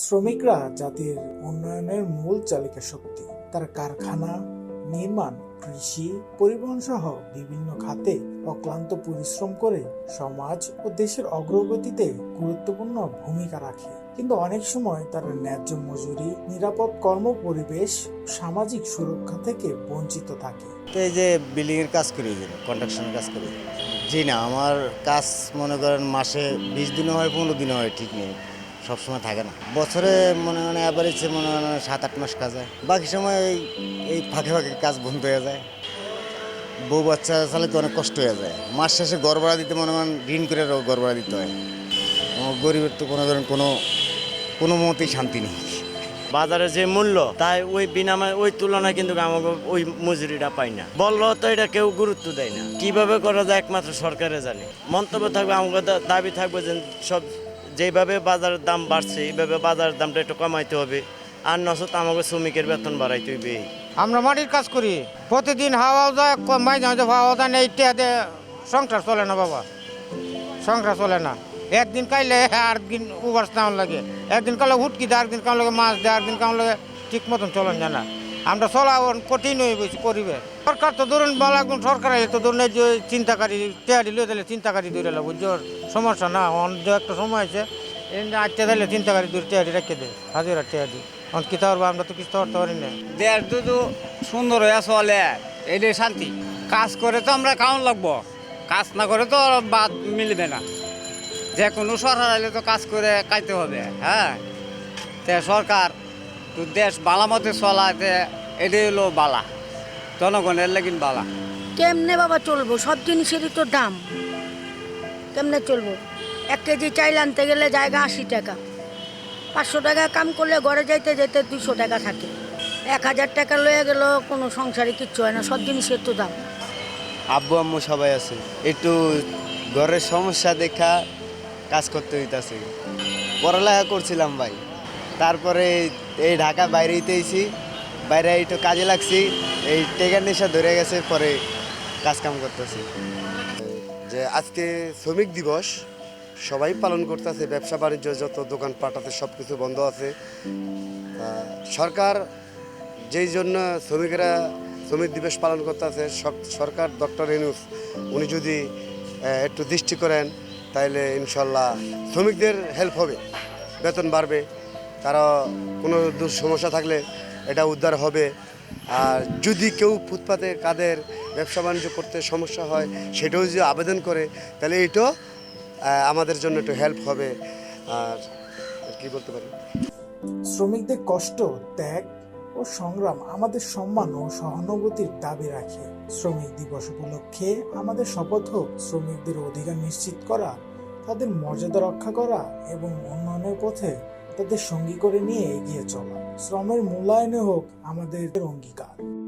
শ্রমিকরা জাতির উন্নয়নের মূল চালিকা শক্তি। তারা কারখানা, নির্মাণ, কৃষি, পরিবহন সহ বিভিন্ন খাতে অক্লান্ত পরিশ্রম করে সমাজ ও দেশের অগ্রগতিতে গুরুত্বপূর্ণ ভূমিকা রাখে। কিন্তু অনেক সময় তারা ন্যায্য মজুরি, নিরাপদ কর্ম পরিবেশ সামাজিক সুরক্ষা থেকে বঞ্চিত থাকে। এই যে বিল্ডিং এর কাজ করি যে কন্ট্রাকশনের কাজ করি, জি না, আমার কাজ মনে করেন মাসে বিশ দিনও হয়, পনেরো দিনও হয়, ঠিক নেই। সবসময় থাকে না। বছরে মনে মনে অ্যাভারেজে মনে হয় সাত আট মাস কাজ হয়। বাকি সময় এই এই ফাঁকে ফাঁকে কাজ বন্ধ হয়ে যায়। বউ বাচ্চা চালাতে অনেক কষ্ট হয়ে যায়। মাস শেষে গড়বড়া দিতে মনে করেন ঋণ করে গড়বড়া দিতে হয়। গরিবের তো কোনো করেন কোনো কোনো মতেই শান্তি নেই। বাজারে যে মূল্য, তাই ওই বিনাময়, ওই তুলনায় কিন্তু আমাকে ওই মজুরিটা পাই না। বলল তো এটা কেউ গুরুত্ব দেয় না। কীভাবে করা যায় একমাত্র সরকারে জানে। মন্তব্য থাকবে, আমাকে দাবি থাকবে যে সব যেভাবে বাজারের দাম বাড়ছে, এইভাবে বাজারের দামটা একটু কমাইতে হবে। আর নচেত আমাকে শ্রমিকের বেতন বাড়াইতে এই। আমরা মাটির কাজ করি। প্রতিদিন হাওয়াও যায় হাওয়া যায় না ইত্যাদি সংসার চলে না বাবা। সংসার চলে না। একদিন খাইলে আর দিন উবার লাগে। একদিন কালে হুটকি দেয় একদিন কাম লাগে মাছ দেয় একদিন কাম লাগে ঠিক মতন চলেন যায় না। আমরা চলাবন কঠিন হয়ে বসে করিবে সরকার তো ধরুন একদম সরকার তো ধরুন যে চিন্তাকারী, টেয়ারি লয়ে দিলে চিন্তাকারী দূরে এলো জোর সমস্যা না, অন যে একটা সময় আছে আটটা দিলে চিন্তাকারী দূরে টেয়ারি রেখে দেয়, হাজিরা টেয়ারি। অন কি পারব আমরা তো কিছু করতে পারি না। দেশ দুদু সুন্দর হয়ে চলে এটাই শান্তি। কাজ করে তো আমরা কাউন লাগবো। কাজ না করে তো বাদ মিলবে না। যে কোনো সরকার আইলে তো কাজ করে কাইতে হবে হ্যাঁ? তে সরকার তো দেশ বালা মতে চলাতে এটাই হলো বালা। জনগণের লেগিন বালা। কেমনে বাবা চলবো? সব জিনিসেরই তো দাম। কেমনে চলবো? এক কেজি চাইল আনতে গেলে জায়গা আশি টাকা। পাঁচশো টাকা কাম করলে ঘরে যাইতে যেতে দুশো টাকা থাকে। এক হাজার টাকা লয়ে গেল কোনো সংসারে কিচ্ছু হয় না সব জিনিসের তো দাম। আব্বু আম্মু সবাই আছে। একটু ঘরের সমস্যা দেখা কাজ করতে হইতাছে। পড়ালেখা করছিলাম ভাই। তারপরে এই ঢাকা বাইরে হইতেছি বাইরে একটু কাজে লাগছি। এই টেকার নেশা ধরে গেছে, পরে কাজ কাম করতেছি। যে আজকে শ্রমিক দিবস, সবাই পালন করতেছে, ব্যবসা বাণিজ্য যত দোকান আছে সব কিছু বন্ধ আছে। সরকার যেই জন্য শ্রমিকেরা শ্রমিক দিবস পালন করতেছে সরকার ডক্টর ইনুস উনি যদি একটু দৃষ্টি করেন, তাইলে ইনশাল্লাহ শ্রমিকদের হেল্প হবে, বেতন বাড়বে। তারা কোনো সমস্যা থাকলে এটা উদ্ধার হবে। আর যদি কেউ ফুটপাতে কাদের ব্যবসা বাণিজ্য করতে সমস্যা হয়, সেটাও যদি আবেদন করে, তাহলে এটাও আমাদের জন্য একটু হেল্প হবে। আর কি বলতে পারি? শ্রমিকদের কষ্ট, ত্যাগ ও সংগ্রাম আমাদের সম্মান ও সহানুভূতির দাবি রাখে। শ্রমিক দিবস উপলক্ষে আমাদের শপথ হোক, শ্রমিকদের অধিকার নিশ্চিত করা, তাদের মর্যাদা রক্ষা করা এবং উন্নয়নের পথে তাদের সঙ্গী করে নিয়ে এগিয়ে চলা। শ্রমের মূল্যায়নে হোক আমাদের অঙ্গীকার।